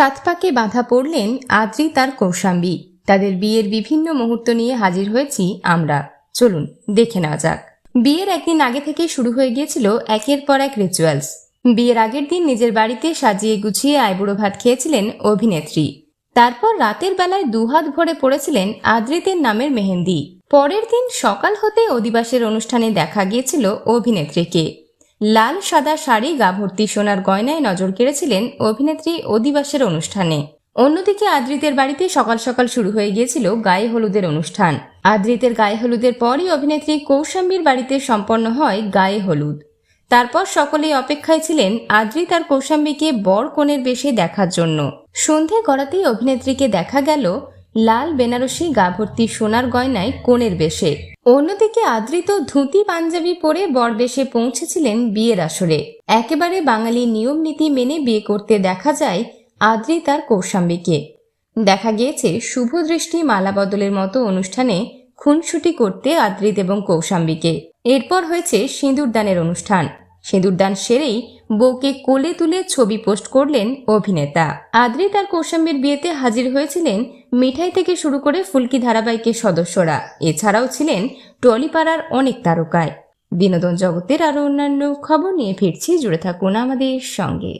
সাত পাকে বাঁধা পড়লেন আদ্রি তার কৌশাম্বী। তাদের বিয়ের বিভিন্ন মুহূর্ত নিয়ে হাজির হয়েছি আমরা। চলুন, দেখে নেওয়া যাক। বিয়ের একদিন আগে থেকে শুরু হয়ে গিয়েছিল একের পর এক রিচুয়ালস বিয়ের আগের দিন নিজের বাড়িতে সাজিয়ে গুছিয়ে আইবুড়ো ভাত খেয়েছিলেন অভিনেত্রী। তারপর রাতের বেলায় দুহাত ভরে পড়েছিলেন আদ্রিতের নামের মেহেন্দি। পরের দিন সকাল হতে অধিবাসের অনুষ্ঠানে দেখা গিয়েছিল অভিনেত্রীকে। লাল সাদা শাড়ি গা ভর্তি সোনার গয়নায় নজর কেড়েছিলেন অভিনেত্রী অধিবাসের অনুষ্ঠানে। অন্যদিকে আদ্রিতের বাড়িতে সকাল সকাল শুরু হয়ে গিয়েছিল গায়ে হলুদের অনুষ্ঠান। আদ্রিতের গায়ে হলুদের পরই অভিনেত্রী কৌশাম্বীর বাড়িতে সম্পন্ন হয় গায়ে হলুদ। তারপর সকলেই অপেক্ষায় ছিলেন আদ্রি তার কৌশাম্বীকে বর কনের বেশে দেখার জন্য। সন্ধে গড়াতেই অভিনেত্রীকে দেখা গেল লাল বেনারসি গা ভর্তি সোনার গয়নায় কোণের বেশে। অন্যদিকে আদৃত ধুতি পাঞ্জাবি পরে বর বেশে পৌঁছেছিলেন বিয়ের আসরে। একেবারে বাঙালি নিয়ম নীতি মেনে বিয়ে করতে দেখা যায় আদ্রি তার কৌশাম্বীকে। দেখা গিয়েছে শুভ দৃষ্টি মালা বদলের মতো অনুষ্ঠানে খুনসুটি করতে আদ্রিত এবং কৌশাম্বীকে। এরপর হয়েছে সিঁদুরদানের অনুষ্ঠান। সিঁদুরদান সেরেই বউকে কোলে তুলে ছবি পোস্ট করলেন অভিনেতা। আদ্রি তার কৌশাম্বীর বিয়েতে হাজির হয়েছিলেন মিঠাই থেকে শুরু করে ফুলকি ধারাবাহিকের সদস্যরা। এছাড়াও ছিলেন টলিপাড়ার অনেক তারকায় বিনোদন জগতের আরও অন্যান্য খবর নিয়ে ফিরছি, জুড়ে থাকুন আমাদের সঙ্গে।